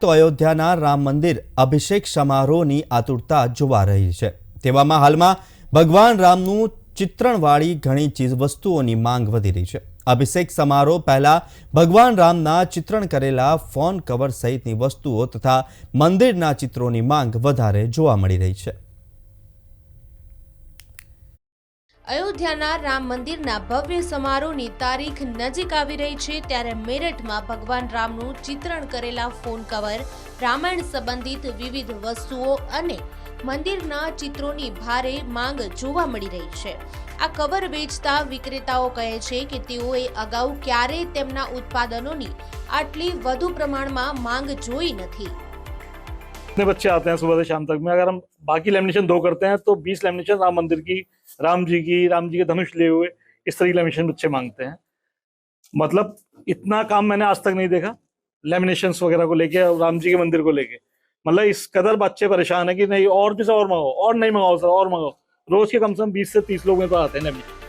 તો અયોધ્યાના રામ મંદિર અભિષેક સમારોહની આતુરતા જોવા રહી છે. તેવામાં હાલમાં ભગવાન રામનું ચિત્રણવાળી ઘણી ચીજ વસ્તુઓની માંગ વધી રહી છે. અભિષેક સમારોહ પહેલાં ભગવાન રામના ચિત્રણ કરેલા ફોન કવર સહિતની વસ્તુઓ તથા મંદિરના ચિત્રોની માંગ વધારે જોવા મળી રહી છે. અયોધ્યાના રામ મંદિરના ભવ્ય સમારોહની તારીખ નજીક આવી રહી છે ત્યારે મેરઠમાં ભગવાન રામનું ચિત્રણ કરેલા ફોન કવર, રામાયણ સંબંધિત વિવિધ વસ્તુઓ અને મંદિરના ચિત્રોની ભારે માંગ જોવા મળી રહી છે. આ કવર વેચતા વિક્રેતાઓ કહે છે કે તેઓએ અગાઉ ક્યારેય તેમના ઉત્પાદનોની આટલી વધુ પ્રમાણમાં માંગ જોઈ નથી. कितने बच्चे आते हैं सुबह से शाम तक? में अगर हम बाकी लेमिनेशन दो करते हैं तो बीस लेमिनेशन राम मंदिर की, राम जी की, राम जी के धनुष लिए हुए इस तरह लेमिनेशन बच्चे मांगते हैं। मतलब इतना काम मैंने आज तक नहीं देखा लेमिनेशन वगैरह को लेके और राम जी के मंदिर को लेके। मतलब इस कदर बच्चे परेशान है कि नहीं, और भी और मंगाओ, और नहीं मंगाओ, सर, और मंगाओ। रोज के कम से कम बीस से तीस लोग मेरे पास आते हैं लेमिनेशन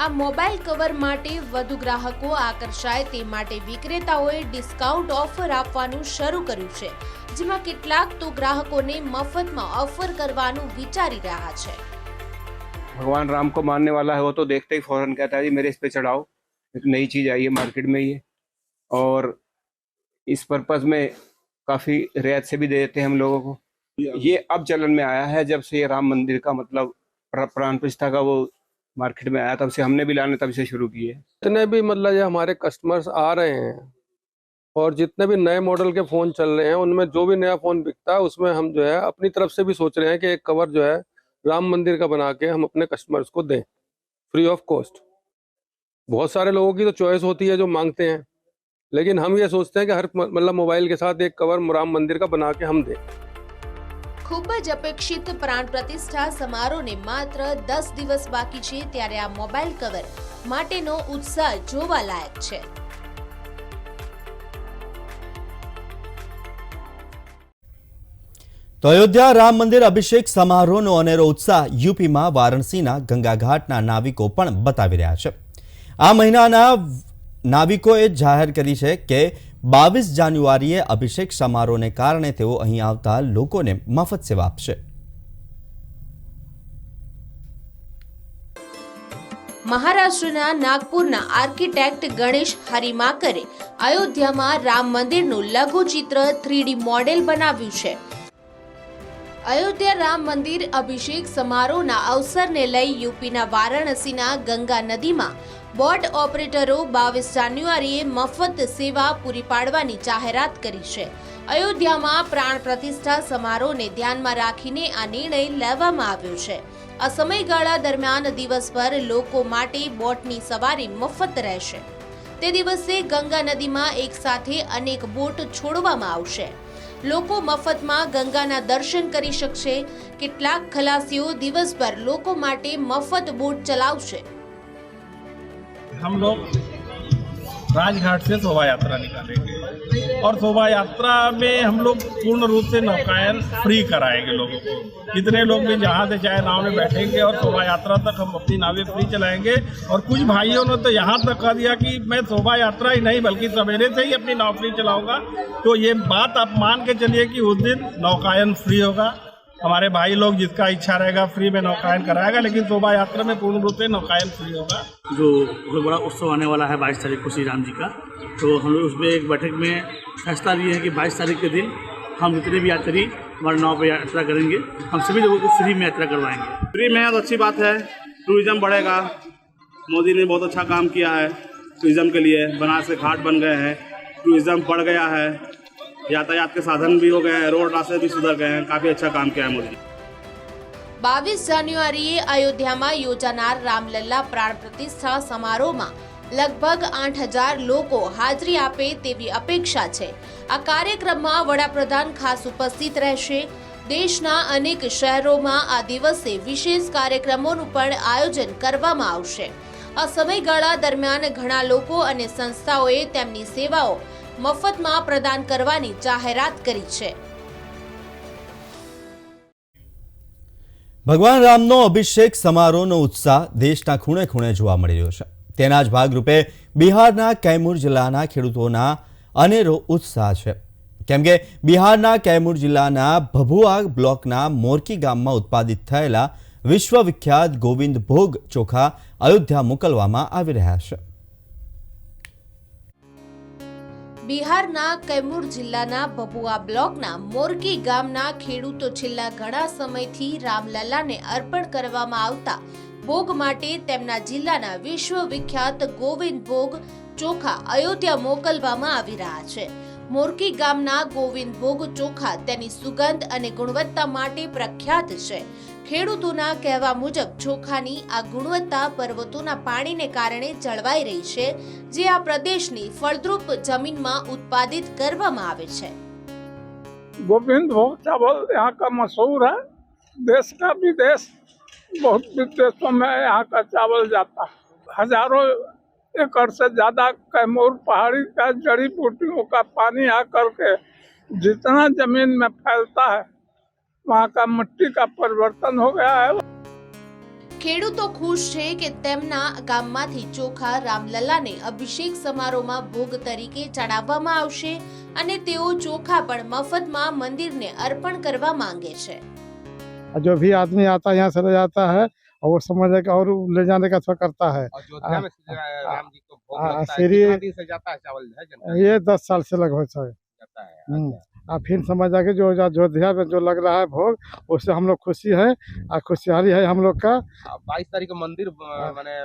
આ મોબાઈલ કવર માટે વધુ ગ્રાહકો આકર્ષાય તે માટે વિક્રેતાઓએ ડિસ્કાઉન્ટ ઓફર આપવાનું શરૂ કર્યું છે જેમાં કેટલાક તો ગ્રાહકોને મફતમાં ઓફર કરવાનું વિચારી રહ્યા છે भगवान राम को मानने वाला है वो तो देखते ही फौरन कहता है जी मेरे इस पे चढ़ाओ एक नई चीज आई है मार्केट में ये और इस पर्पज में काफी रियायत से भी दे देते हैं हम लोगों को ये अब चलन में आया है जब से ये राम मंदिर का मतलब प्र- प्राण प्रतिष्ठा का वो मार्केट में आया, तब से हमने भी लाने, तब से शुरू किए। जितने भी मतलब ये हमारे कस्टमर्स आ रहे हैं, और जितने भी नए मॉडल के फ़ोन चल रहे हैं, उनमें जो भी नया फ़ोन बिकता है, उसमें हम जो है, अपनी तरफ़ से भी सोच रहे हैं कि एक कवर जो है, राम मंदिर का बना के हम अपने कस्टमर्स को दें फ्री ऑफ़ कॉस्ट बहुत सारे लोगों की तो चॉइस होती है जो मांगते हैं, लेकिन हम ये सोचते हैं कि हर मतलब मोबाइल के साथ एक कवर राम मंदिर का बना के हम दें। ખૂબ જ અપેક્ષિત પ્રાણ પ્રતિષ્ઠા સમારોહને માત્ર દસ દિવસ બાકી છે ત્યારે આ મોબાઈલ કવર માટેનો ઉત્સાહ જોવા લાયક છે. તો અયોધ્યા રામ મંદિર અભિષેક સમારોહનો અનેરો ઉત્સાહ યુપીમાં વારાણસીના ગંગાઘાટના નાવિકો પણ બતાવી રહ્યા છે. આ મહિનાના નાવિકોએ જાહેર કરી છે કે બાવીસ જાન્યુઆરીએ અભિષેક સમારોહને કારણે તેઓ અહીં આવતા લોકોને મફત સેવા આપશે. મહારાષ્ટ્રના નાગપુરના આર્કિટેક્ટ ગણેશ હરિમાકરે અયોધ્યામાં રામ મંદિરનું લઘુચિત્ર થ્રીડી મોડેલ બનાવ્યું છે. અયોધ્યા રામ મંદિર અભિષેક સમારોહના અવસરને લઈ યુપીના વારાણસીના ગંગા નદીમાં બોટ ઓપરેટરો બાવીસ જાન્યુઆરીએ મફત સેવા પૂરી પાડવાની જાહેરાત કરી છે. અયોધ્યામાં પ્રાણ પ્રતિષ્ઠા સમારોહને ધ્યાનમાં રાખીને આ નિર્ણય લેવામાં આવ્યો છે. આ સમયગાળા દરમિયાન દિવસભર લોકો માટે બોટની સવારી મફત રહેશે. તે દિવસે ગંગા નદીમાં એક સાથે અનેક બોટ છોડવામાં આવશે. લોકો મફતમાં ગંગાના દર્શન કરી શકશે. કેટલાક ખલાસીઓ દિવસભર લોકો માટે મફત બોટ ચલાવશે. हम लोग राजघाट से शोभा यात्रा निकालेंगे। और शोभा यात्रा में हम लोग पूर्ण रूप से नौकायन फ्री कराएँगे लोगों को। कितने लोग भी जहाँ से चाहे नाव में बैठेंगे और शोभा यात्रा तक हम अपनी नावें फ्री चलाएँगे। और कुछ भाइयों ने तो यहाँ तक कह दिया कि मैं शोभा यात्रा ही नहीं, बल्कि सवेरे से ही अपनी नाव फ्री चलाऊँगा। तो ये बात आप मान के चलिए कि उस दिन नौकायन फ्री होगा। हमारे भाई लोग जिसका इच्छा रहेगा फ्री में नौकायन कराएगा लेकिन शोभा यात्रा में पूर्ण रूप से नौकायन फ्री होगा। जो बहुत बड़ा उत्सव आने वाला है बाईस तारीख को श्री राम जी का तो हम लोग उसमें एक बैठक में फैसला लिए हैं कि बाईस तारीख के दिन हम जितने भी यात्री हमारे नाव पर यात्रा करेंगे हम सभी लोगों को फ्री में यात्रा करवाएँगे। फ्री में तो अच्छी बात है टूरिज़्म बढ़ेगा। मोदी ने बहुत अच्छा काम किया है टूरिज़्म के लिए बनारस के घाट बन गए हैं टूरिज़्म बढ़ गया है। यातायात के साधन भी हो गए हैं रोड रास्ते भी सुधर गए हैं काफ़ी अच्छा काम किया है मोदी ने બાવીસ જાન્યુઆરીએ અયોધ્યામાં યોજાનાર રામલલ્લા પ્રાણ પ્રતિષ્ઠા સમારોહમાં લગભગ આઠ હજાર લોકો હાજરી આપે તેવી અપેક્ષા છે આ કાર્યક્રમમાં વડાપ્રધાન ખાસ ઉપસ્થિત રહેશે દેશના અનેક શહેરોમાં આ દિવસે વિશેષ કાર્યક્રમોનું પણ આયોજન કરવામાં આવશે આ સમયગાળા દરમિયાન ઘણા લોકો અને સંસ્થાઓએ તેમની સેવાઓ મફતમાં પ્રદાન કરવાની જાહેરાત કરી છે. ભગવાન રામનો અભિષેક સમારોહનો ઉત્સાહ દેશના ખૂણે ખૂણે જોવા મળી રહ્યો છે. તેના જ ભાગરૂપે બિહારના કૈમૂર જિલ્લાના ખેડૂતોના અનેરો ઉત્સાહ છે. કેમ કે બિહારના કૈમૂર જિલ્લાના ભભુઆ બ્લોકના મોરકી ગામમાં ઉત્પાદિત થયેલા વિશ્વવિખ્યાત ગોવિંદ ભોગ ચોખા અયોધ્યા મોકલવામાં આવી રહ્યા છે. બિહારના કૈમૂર જિલ્લાના ભભુઆ બ્લોકના મોરકી ગામના ખેડૂતો છેલ્લા ઘણા સમયથી રામલલ્લાને અર્પણ કરવામાં આવતા ભોગ માટે તેમના જિલ્લાના વિશ્વવિખ્યાત ગોવિંદ ભોગ ચોખા અયોધ્યા મોકલવામાં આવી રહ્યા છે. મોરકી ગામના ગોવિંદ ભોગ ચોખા તેની સુગંધ અને ગુણવત્તા માટે પ્રખ્યાત છે. ખેડૂતોના કહેવા મુજબ ચોખાની આ ગુણવત્તા પર્વતોના પાણીને કારણે જળવાઈ રહી છે જે આ પ્રદેશની ફળદ્રુપ જમીનમાં ઉત્પાદિત કરવામાં આવે છે गोविंद भोग चावल यहाँ का मशहूर है देश का विदेश बहुत विदेशों में यहाँ का चावल जाता है हजारों एकड़ से ज्यादा कैमूर पहाड़ी का जड़ी बूटियों का पानी आकर के जितना जमीन में फैलता है वहाँ का मिट्टी का परिवर्तन हो गया है ખેડૂતો ખુશ છે કે તેમના ગામમાંથી ચોખા રામલલ્લાને અભિષેક સમારોહમાં ભોગ તરીકે ચડાવવામાં આવશે અને તેઓ ચોખા પણ મફતમાં મંદિરને અર્પણ કરવા માંગે છે और जो भी आदमी आता है यहाँ से ले जाता है और वो समझ है कि और ले जाने का थोड़ा करता है अयोध्या में आ- राम जी को भोग आ- लगता है श्री- कितना दिन से जाता है चावल है जनता ये दस साल से लगभग से जाता है हम्म। और फिर समझ आ कि जो अयोध्या में जो लग रहा है भोग उससे हम लोग खुशी है और खुशहाली है हम लोग का। बाईस तारीख को मंदिर माने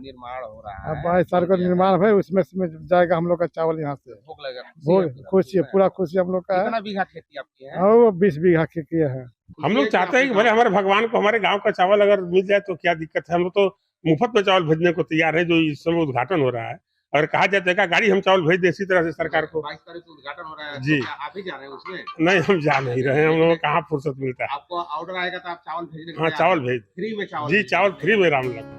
निर्माण हो रहा है। बाईस तारीख को निर्माण है उसमें से जाएगा हम लोग का चावल यहाँ से। भोग लगेगा भोग खुशी है। पूरा खुशी हम लोग का है। बीघा खेती आपकी है? वो बीस बीघा किए हैं। हम लोग चाहते हैं कि भले हमारे भगवान को हमारे गाँव का चावल अगर मिल जाए तो क्या दिक्कत है? हम लोग तो मुफ़्त में चावल भेजने को तैयार है जो इस समय उद्घाटन हो रहा है। अगर कहा जाता है कि गाड़ी हम चावल भेज दें इसी तरह से सरकार को बाईस तारीख को उद्घाटन हो रहा है जी। तो क्या आप ही जा रहे हैं उसमें नहीं हम जा नहीं रहे हैं हम लोगों को कहाँ फुर्सत मिलता है आपको ऑर्डर आएगा तो आप चावल भेजने के हाँ लिए चावल आप- भेज फ्री में चावल जी भेजेंगे। चावल फ्री में राम लग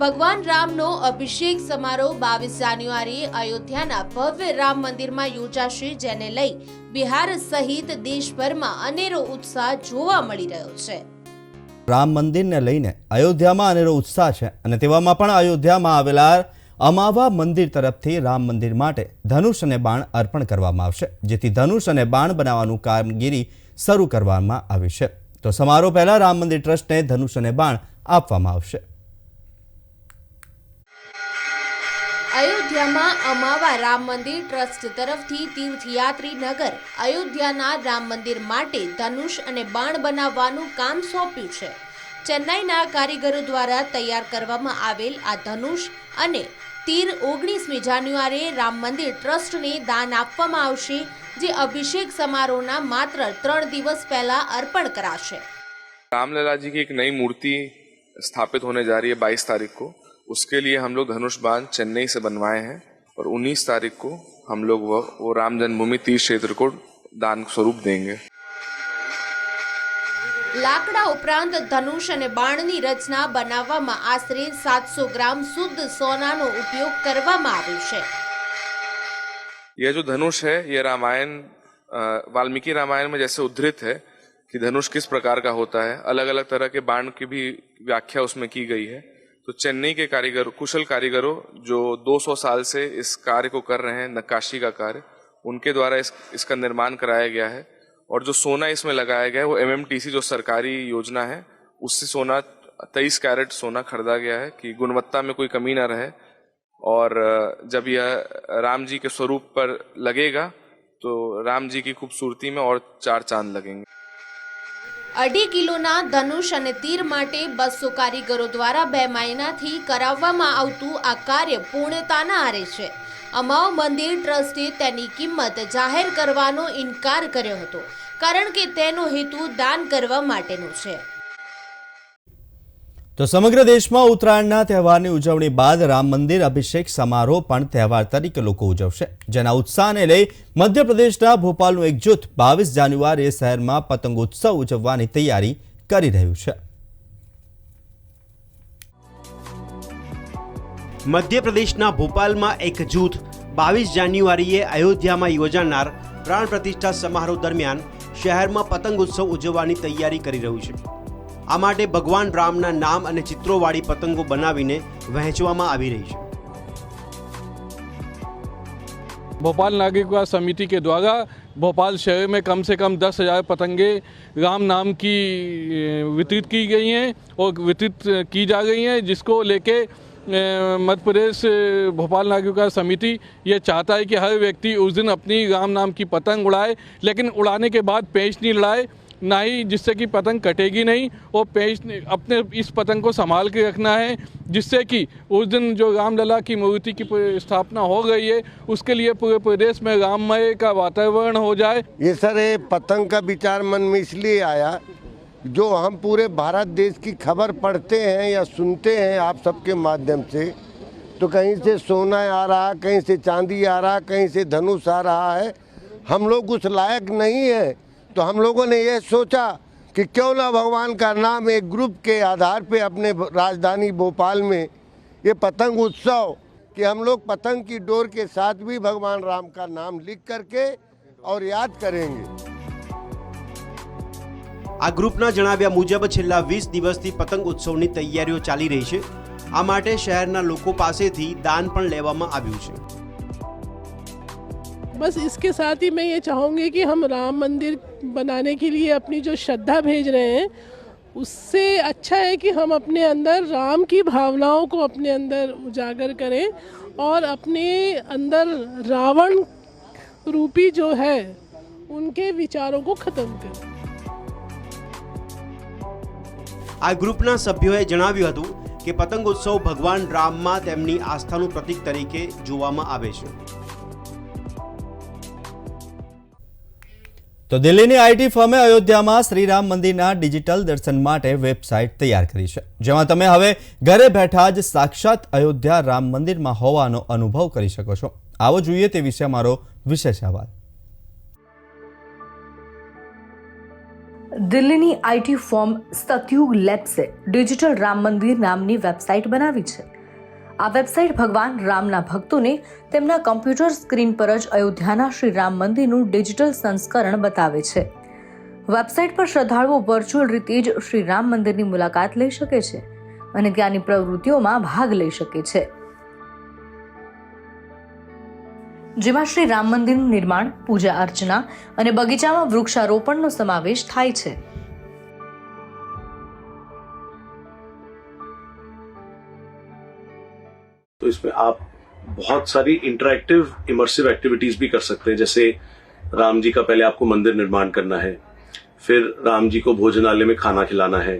ભગવાન રામનો અભિષેક સમારોહ બાવીસ જાન્યુઆરીએ અયોધ્યાના ભવ્ય રામ મંદિરમાં યોજાશે જેને લઈ બિહાર સહિત દેશભરમાં અનેરો ઉત્સાહ જોવા મળી રહ્યો છે રામ મંદિરને લઈને અયોધ્યામાં અનેરો ઉત્સાહ છે અને તેવામાં પણ અયોધ્યામાં આવેલા અમાવા મંદિર તરફથી રામ મંદિર માટે ધનુષ અને બાણ અર્પણ કરવામાં આવશે, જેથી ધનુષ અને બાણ બનાવવાનું કામગીરી શરૂ કરવામાં આવી છે. તો સમારોહ પહેલા રામ મંદિર ટ્રસ્ટને ધનુષ અને બાણ આપવામાં આવશે. અયોધ્યામાં અમાવા રામ મંદિર ટ્રસ્ટ તરફથી તીર્થયાત્રી નગર અયોધ્યાના રામ મંદિર માટે ધનુષ અને બાણ બનાવવાનું કામ સોંપ્યું છે. ચેન્નાઈના કારીગરો દ્વારા તૈયાર કરવામાં આવેલ આ ધનુષ અને તીર ઓગણીસમી જાન્યુઆરીએ રામ મંદિર ટ્રસ્ટને દાન આપવામાં આવશે જે અભિષેક સમારોહના માત્ર ત્રણ દિવસ પહેલા અર્પણ કરાશે रामलला जी की एक नई मूर्ति स्थापित होने जा रही है 22 तारीख को उसके लिए हम लोग धनुष बाण चेन्नई से बनवाए हैं और 19 तारीख को हम लोग वो, वो राम जन्मभूमि तीर्थ क्षेत्र को दान स्वरूप देंगे લાકડા ઉપરાંત ધનુષ અને બાણની રચના બનાવવામાં આશરે સાતસો ગ્રામ શુદ્ધ સોનાનો ઉપયોગ કરવામાં આવ્યો છે यह जो धनुष है ये रामायण अ, वाल्मीकि रामायण में जैसे उद्धृत है कि धनुष किस प्रकार का होता है अलग अलग तरह के बाण की भी व्याख्या उसमें की गई है तो चेन्नई के कारीगर कुशल कारीगरों जो 200 साल से इस कार्य को कर रहे हैं नक्काशी का कार्य उनके द्वारा इस इसका निर्माण कराया गया है और जो सोना इसमें लगाया गया है वो एमएमटीसी जो सरकारी योजना है उससे सोना तेईस कैरेट सोना खरीदा गया है कि गुणवत्ता में कोई कमी ना रहे और अ, जब यह राम जी के स्वरूप पर लगेगा तो राम जी की खूबसूरती में और चार चांद लगेंगे અઢી કિલોના ધનુષ અને તીર માટે બસો કારીગરો દ્વારા બે મહિનાથી કરાવવામાં આવતું આ કાર્ય પૂર્ણતાના આરે છે અમાવ મંદિર ટ્રસ્ટે તેની કિંમત જાહેર કરવાનો ઇનકાર કર્યો હતો, કારણ કે તેનો હેતુ દાન કરવા માટેનો છે. તો સમગ્ર દેશમાં ઉત્તરાયણના તહેવારની ઉજવણી બાદ રામ મંદિર અભિષેક સમારોહ પણ તહેવાર તરીકે લોકો ઉજવશે. જેના ઉત્સાહને લઈ મધ્યપ્રદેશના ભોપાલનું એક જૂથ બાવીસ જાન્યુઆરીએ શહેરમાં પતંગોત્સવ ઉજવવાની તૈયારી કરી રહ્યું છે. મધ્યપ્રદેશના ભોપાલમાં એક જૂથ બાવીસ જાન્યુઆરીએ અયોધ્યામાં યોજાનાર પ્રાણ પ્રતિષ્ઠા સમારોહ દરમિયાન શહેરમાં પતંગ ઉત્સવ ઉજવવાની તૈયારી કરી રહ્યું છે આ માટે ભગવાન રામના નામ અને ચિત્રોવાળી પતંગો બનાવીને વહેંચવામાં આવી રહી છે भोपाल नागरिकता समिति के द्वारा भोपाल शहर में कम से कम दस हज़ार पतंगे राम नाम की अ, वितरित की गई हैं और वितरित की जा रही हैं जिसको लेके अ, मध्य प्रदेश भोपाल नागरिकता समिति ये चाहता है कि हर व्यक्ति उस दिन अपनी राम नाम की पतंग उड़ाए, लेकिन उड़ाने के बाद पेंच नहीं लड़ाए, ना ही जिससे कि पतंग कटेगी नहीं, और पेंच अपने इस पतंग को संभाल के रखना है, जिससे कि उस दिन जो रामलला की मूर्ति की स्थापना हो गई है, उसके लिए पूरे प्रदेश में राममय का वातावरण हो जाए। ये सर, ये पतंग का विचार मन में इसलिए आया जो हम पूरे भारत देश की खबर पढ़ते हैं या सुनते हैं आप सबके माध्यम से तो कहीं से सोना आ रहा, कहीं से चांदी आ रहा, कहीं से धनुष आ रहा है, हम लोग उस लायक नहीं है। तो हम लोगों ने यह सोचा कि क्यों ना भगवान का नाम एक ग्रुप के आधार पे अपने राजधानी भोपाल में ये पतंग उत्सव, कि हम लोग पतंग की डोर के साथ भी भगवान राम का नाम लिख करके और याद करेंगे। આ ગ્રુપના જણાવ્યા મુજબ છેલ્લા વીસ દિવસથી પતંગ ઉત્સવની તૈયારીઓ ચાલી રહી છે આ માટે શહેરના લોકો પાસેથી દાન પણ લેવામાં આવ્યું છે बस इसके साथ ही मैं ये चाहूँगी कि हम राम मंदिर बनाने के लिए अपनी जो श्रद्धा भेज रहे हैं उससे अच्छा है कि हम अपने अंदर राम की भावनाओं को अपने अंदर उजागर करें और अपने अंदर रावण रूपी जो है उनके विचारों को ख़त्म करें આ ગ્રુપના સભ્યોએ જણાવ્યું હતું કે પતંગોત્સવ ભગવાન રામમાં તેમની આસ્થાનું પ્રતીક તરીકે જોવામાં આવે છે. તો દિલ્હીની આઈટી ફર્મે અયોધ્યામાં શ્રીરામ મંદિરના ડિજિટલ દર્શન માટે વેબસાઇટ તૈયાર કરી છે, જેમાં તમે હવે ઘરે બેઠા જ સાક્ષાત અયોધ્યા રામ મંદિરમાં હોવાનો અનુભવ કરી શકો છો. આવો જોઈએ તે વિશે અમારો વિશેષ અહેવાલ. દિલ્હીની આઈટી ફોર્મ સતયુગ લેબ્સે ડિજિટલ રામ મંદિર નામની વેબસાઇટ બનાવી છે. આ વેબસાઇટ ભગવાન રામના ભક્તોને તેમના કમ્પ્યુટર સ્ક્રીન પર જ અયોધ્યાના શ્રી રામ મંદિરનું ડિજિટલ સંસ્કરણ બતાવે છે. વેબસાઇટ પર શ્રદ્ધાળુઓ વર્ચ્યુઅલ રીતે જ શ્રી રામ મંદિરની મુલાકાત લઈ શકે છે અને ત્યાંની પ્રવૃત્તિઓમાં ભાગ લઈ શકે છે. જેમાં શ્રી રામ મંદિરનું નિર્માણ પૂજા અર્ચના અને બગીચામાં વૃક્ષારોપણનો સમાવેશ થાય છે तो इसमें आप बहुत सारी इंटरेक्टिव इमर्सिव एक्टिविटीज भी कर सकते हैं जैसे राम जी का पहले आपको मंदिर निर्माण करना है फिर राम जी को भोजनालय में खाना खिलाना है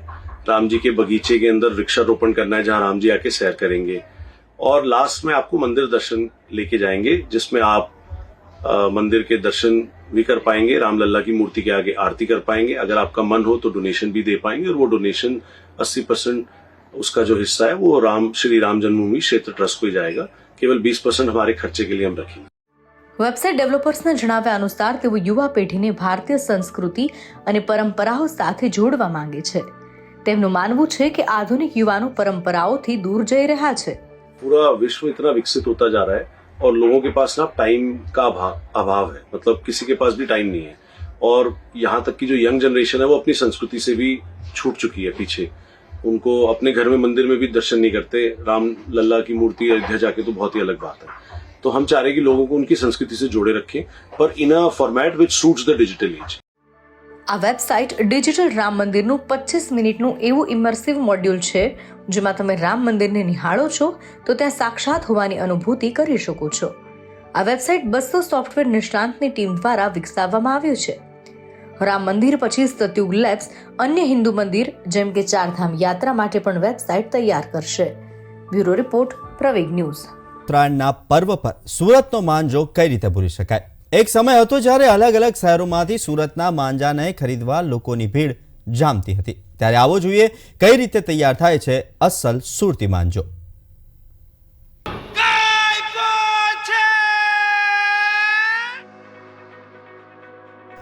राम जी के बगीचे के अंदर वृक्षारोपण करना है जहां राम जी आके सैर करेंगे और लास्ट में आपको मंदिर दर्शन लेके जाएंगे जिसमें आप अ, मंदिर के दर्शन भी कर पाएंगे रामलल्ला की मूर्ति के आगे आरती कर पाएंगे अगर आपका मन हो तो डोनेशन भी दे पाएंगे और वो डोनेशन 80 परसेंट उसका जो हिस्सा है वो राम श्री राम जन्मभूमि क्षेत्र ट्रस्ट को ही जाएगा केवल 20 परसेंट हमारे खर्चे के लिए हम रखेंगे વેબસાઇટ ડેવલપર્સના જણાવ્યા અનુસાર તેઓ યુવા પેઢીને ભારતીય સંસ્કૃતિ અને પરંપરાઓ સાથે જોડવા માંગે છે તેમનું માનવું છે કે આધુનિક યુવાનો પરંપરાઓથી દૂર જઈ રહ્યા છે पूरा विश्व इतना विकसित होता जा रहा है और लोगों के पास ना टाइम का अभाव है। मतलब किसी के पास भी टाइम नहीं है। और यहाँ तक की जो यंग जनरेशन है, वो अपनी संस्कृति से भी छूट चुकी है पीछे। उनको अपने घर में मंदिर में भी दर्शन नहीं करते। राम लल्ला की मूर्ति अयोध्या जाके तो बहुत ही अलग बात है। तो हम चाह रहे कि लोगों को उनकी संस्कृति से जोड़े रखें, पर in a format which suits the digital age આ વેબસાઇટ ડિજિટલ રામ મંદિરનું પચીસ મિનિટનું એવું ઇમર્સિવ મોડ્યુલ છે, જેમાં તમે રામ મંદિરને નિહાળો છો, તો ત્યાં સાક્ષાત હોવાની અનુભૂતિ કરી શકો છો. આ વેબસાઇટ બસો સોફ્ટવેર નિષ્ણાંતની ટીમ દ્વારા વિકસાવવામાં આવ્યું છે. રામ મંદિર પછી સત્યુગ લેબ્સ અન્ય હિન્દુ મંદિર, જેમ કે ચારધામ યાત્રા માટે પણ વેબસાઇટ તૈયાર કરશે. Bureau report Praveg news. ઉત્તરાયણના પર્વ પર સુરતનો માંજો કઈ રીતે ભૂલી શકાય? એક સમય હતો જ્યારે અલગ અલગ શહેરોમાંથી સુરતના માંજાને ખરીદવા લોકોની ભીડ જામતી હતી. ત્યારે આવો જોઈએ કઈ રીતે તૈયાર થાય છે અસલ સુરતી માંજો.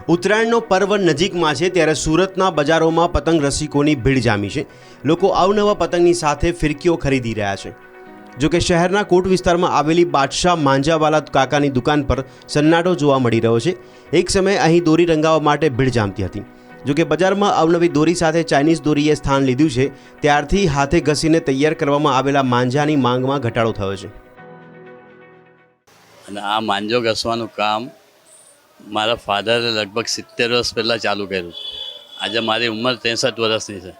ઉત્તરાયણનો પર્વ નજીકમાં છે ત્યારે સુરતના બજારોમાં પતંગ રસિકોની ભીડ જામી છે. લોકો અવનવા પતંગની સાથે ફિરકીઓ ખરીદી રહ્યા છે. જો કે શહેરના કોટ વિસ્તારમાં આવેલી બાદશાહ માંજાવાલા કાકાની દુકાન પર સન્નાટો જોવા મળી રહ્યો છે. એક સમયે અહીં દોરી રંગાવવા માટે ભીડ જામતી હતી. જોકે બજારમાં અવનવી દોરી સાથે ચાઇનીઝ દોરીએ સ્થાન લીધું છે, ત્યારથી હાથે ઘસીને તૈયાર કરવામાં આવેલા માંજાની માંગમાં ઘટાડો થયો છે. અને આ માંજો ઘસવાનું કામ મારા ફાધરે લગભગ સિત્તેર વર્ષ પહેલાં ચાલુ કર્યું આજે મારી ઉંમર ત્રેસઠ વર્ષની છે.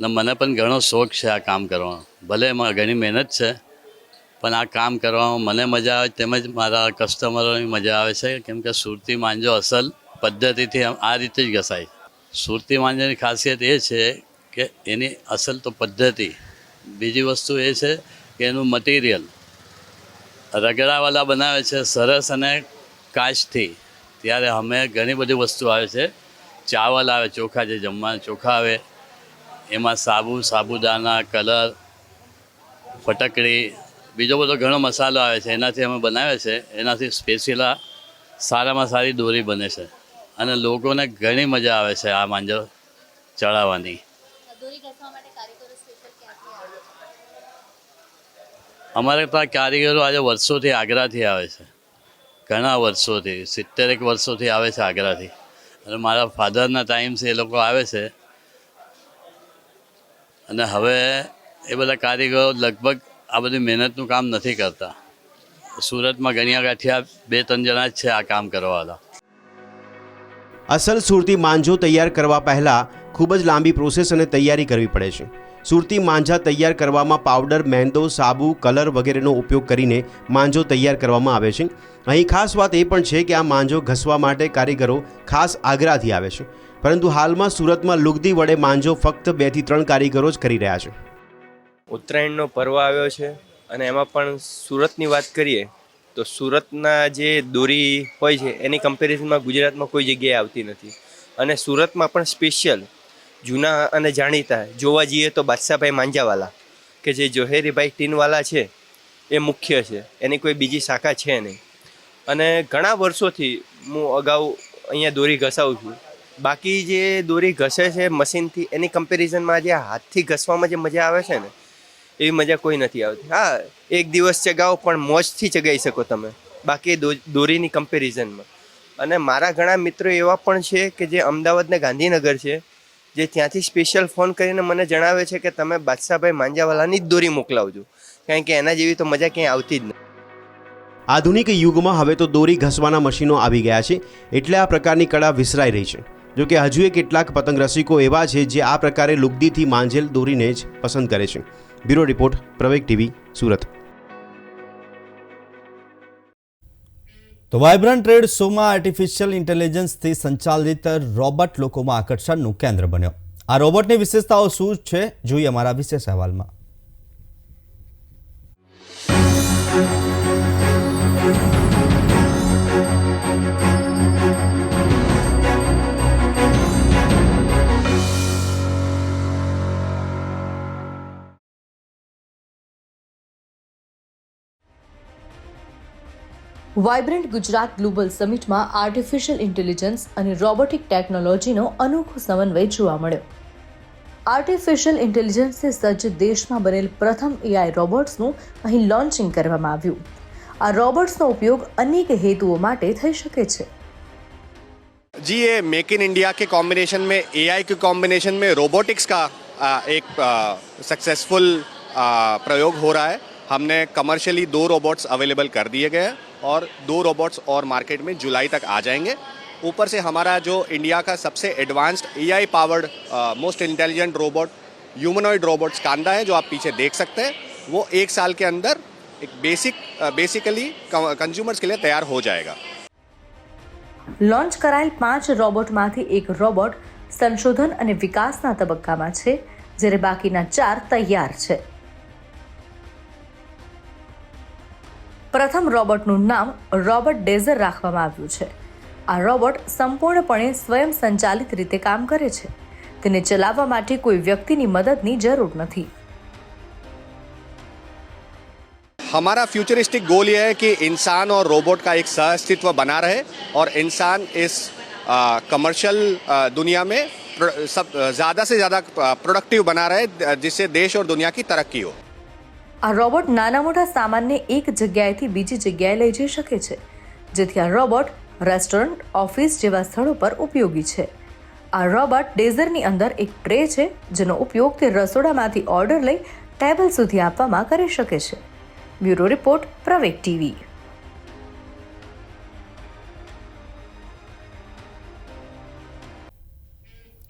અને મને પણ ઘણો શોખ છે આ કામ કરવાનો. ભલે એમાં ઘણી મહેનત છે, પણ આ કામ કરવામાં મને મજા આવે તેમજ મારા કસ્ટમરોની મજા આવે છે. કેમ કે સુરતી માંજો અસલ પદ્ધતિથી આ રીતે જ ઘસાય. સુરતી માંજાની ખાસિયત એ છે કે એની અસલ તો પદ્ધતિ. બીજી વસ્તુ એ છે કે એનું મટીરિયલ રગડાવાલા બનાવે છે સરસ અને કાચથી. ત્યારે અમે ઘણી બધી વસ્તુ આવે છે. ચાવલ આવે, ચોખા જે જમવાના ચોખા આવે એમાં સાબુ સાબુદાના કલર ફટકડી બીજો બધો ઘણો મસાલો આવે છે એનાથી અમે બનાવે છે. એનાથી સ્પેશિયલ સારામાં સારી દોરી બને છે. અને લોકોને ઘણી મજા આવે છે આ માંજો ચડાવવાની. અમારે ત્યાં કારીગરો આજે વર્ષોથી આગ્રાથી આવે છે. ઘણા વર્ષોથી સિત્તેરેક વર્ષોથી આવે છે આગ્રાથી. અને મારા ફાધરના ટાઈમથી એ લોકો આવે છે. અને હવે એ બધા કારીગરો લગભગ આ બધી મહેનતનું કામ નથી કરતા. સુરતમાં ગણિયા ગાંઠિયા બે, ત્રણ જણા જ છે આ કામ કરવાવાળા. અસલ સુરતી માંજો તૈયાર કરવા પહેલાં ખૂબ જ લાંબી પ્રોસેસ અને તૈયારી કરવી પડે છે. સુરતી માંજા તૈયાર કરવામાં પાવડર મેંદો, સાબુ, કલર વગેરેનો ઉપયોગ કરીને માંજો તૈયાર કરવામાં આવે છે. અહીં ખાસ વાત એ પણ છે કે આ માંજો ઘસવા માટે કારીગરો ખાસ આગ્રાથી આવે છે. પરંતુ હાલમાં સુરતમાં લુગદી વડે માંજો ફક્ત બેથી ત્રણ કારીગરો જ કરી રહ્યા છે. ઉત્તરાયણનો પર્વ આવ્યો છે અને એમાં પણ સુરતની વાત કરીએ તો સુરતના જે દોરી હોય છે, એની કમ્પેરિઝનમાં ગુજરાતમાં કોઈ જગ્યાએ આવતી નથી. અને સુરતમાં પણ સ્પેશિયલ જૂના અને જાણીતા જોવા જઈએ તો બાદશાહભાઈ માંજાવાલા કે જે જોહેરીભાઈ ટીનવાલા છે, એ મુખ્ય છે. એની કોઈ બીજી શાખા છે નહીં. અને ઘણા વર્ષોથી હું અગાઉ અહીંયા દોરી ઘસાવું છું. બાકી જે દોરી ઘસે છે મશીનથી, એની કમ્પેરિઝનમાં જે હાથથી ઘસવામાં જે મજા આવે છે ને, એવી મજા કોઈ નથી આવતી. હા, એક દિવસ ચગાવો, પણ મોજથી ચગાવી શકો તમે. બાકી દોરીની કમ્પેરિઝનમાં અને મારા ઘણા મિત્રો એવા પણ છે કે જે અમદાવાદને ગાંધીનગર છે, જે ત્યાંથી સ્પેશિયલ ફોન કરીને મને જણાવે છે કે તમે બાદશાહભાઈ માંજાવાલાની જ દોરી મોકલાવજો. કારણ કે એના જેવી તો મજા ક્યાંય આવતી જ નથી આધુનિક યુગમાં હવે તો દોરી ઘસવાના મશીનો આવી ગયા છે, એટલે આ પ્રકારની કળા વિસરાઈ રહી છે. જોકે હજુએ કેટલાક પતંગ રસિકો એવા છે જે આ પ્રકારે લુગદીથી માંજેલ દોરીને જ પસંદ કરે છે. Bureau report Praveg TV, Surat. તો વાઇબ્રન્ટ ટ્રેડ શોમાં આર્ટિફિશિયલ ઇન્ટેલિજન્સથી સંચાલિત રોબોટ લોકોમાં આકર્ષણનું કેન્દ્ર બન્યો. આ રોબોટની વિશેષતાઓ શું છે? જોઈએ અમારા વિશેષ અહેવાલમાં. વાઇબ્રન્ટ ગુજરાત ગ્લોબલ સમિટમાં આર્ટિફિશિયલ ઇન્ટેલિજન્સ અને રોબોટિક ટેકનોલોજીનો અનોખો સમન્વય જોવા મળ્યો આર્ટિફિશિયલ ઇન્ટેલિજન્સથી સજ્જ દેશમાં બનેલ પ્રથમ એઆઈ રોબોટ્સનું અહીં લોન્ચિંગ કરવામાં આવ્યું આ રોબોટ્સનો ઉપયોગ અનેક હેતુઓ માટે થઈ શકે છે जी ये मेक इन इंडिया के कॉम्बिनेशन में एआई के कॉम्बिनेशन में रोबोटिक्स का आ, एक सक्सेसफुल प्रयोग हो रहा है हमने कमर्शियली दो रोबोट्स अवेलेबल कर दिए गए हैं और दो रोबोट्स और मार्केट में जुलाई तक आ जाएंगे ऊपर से हमारा जो इंडिया का सबसे advanced AI powered most intelligent robot humanoid robot Skanda है जो आप पीछे देख सकते हैं वो एक साल के अंदर एक बेसिक बेसिकली कंज्यूमर्स के लिए तैयार हो जाएगा લોન્ચ કરાયેલ પાંચ રોબોટમાંથી એક રોબોટ સંશોધન અને વિકાસના તબક્કામાં છે જ્યારે બાકીના ચાર તૈયાર છે પ્રથમ રોબોટનું નામ રોબોટ ડેઝર રાખવામાં આવ્યું છે આ રોબોટ સંપૂર્ણપણે સ્વયં સંચાલિત રીતે કામ કરે છે તેને ચલાવવા માટે કોઈ વ્યક્તિની મદદની જરૂર નથી हमारा फ्यूचरिस्टिक गोल ये है कि इंसान और रोबोट का एक सहअस्तित्व बना रहे और इंसान इस कमर्शियल दुनिया में प्र- सब ज़्यादा से ज़्यादा प्रोडक्टिव बना रहे जिससे देश और दुनिया की तरक्की हो આ રોબોટ નાના મોટા સામાનને એક જગ્યાએથી બીજી જગ્યાએ લઈ જઈ શકે છે, જેથી આ રોબોટ રેસ્ટોરન્ટ, ઓફિસ જેવા સ્થળો પર ઉપયોગી છે. આ રોબોટ ડેઝરની અંદર એક ટ્રે છે, જેનો ઉપયોગ તે રસોડામાંથી ઓર્ડર લઈ ટેબલ સુધી આપવામાં કરી શકે છે. Bureau report Praveg TV.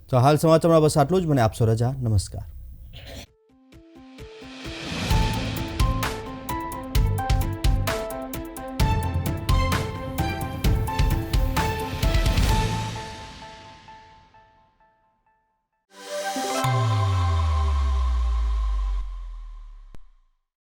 તો હાલ સમાચારમાં બસ આટલું જ. મને આપશો રજા. નમસ્કાર.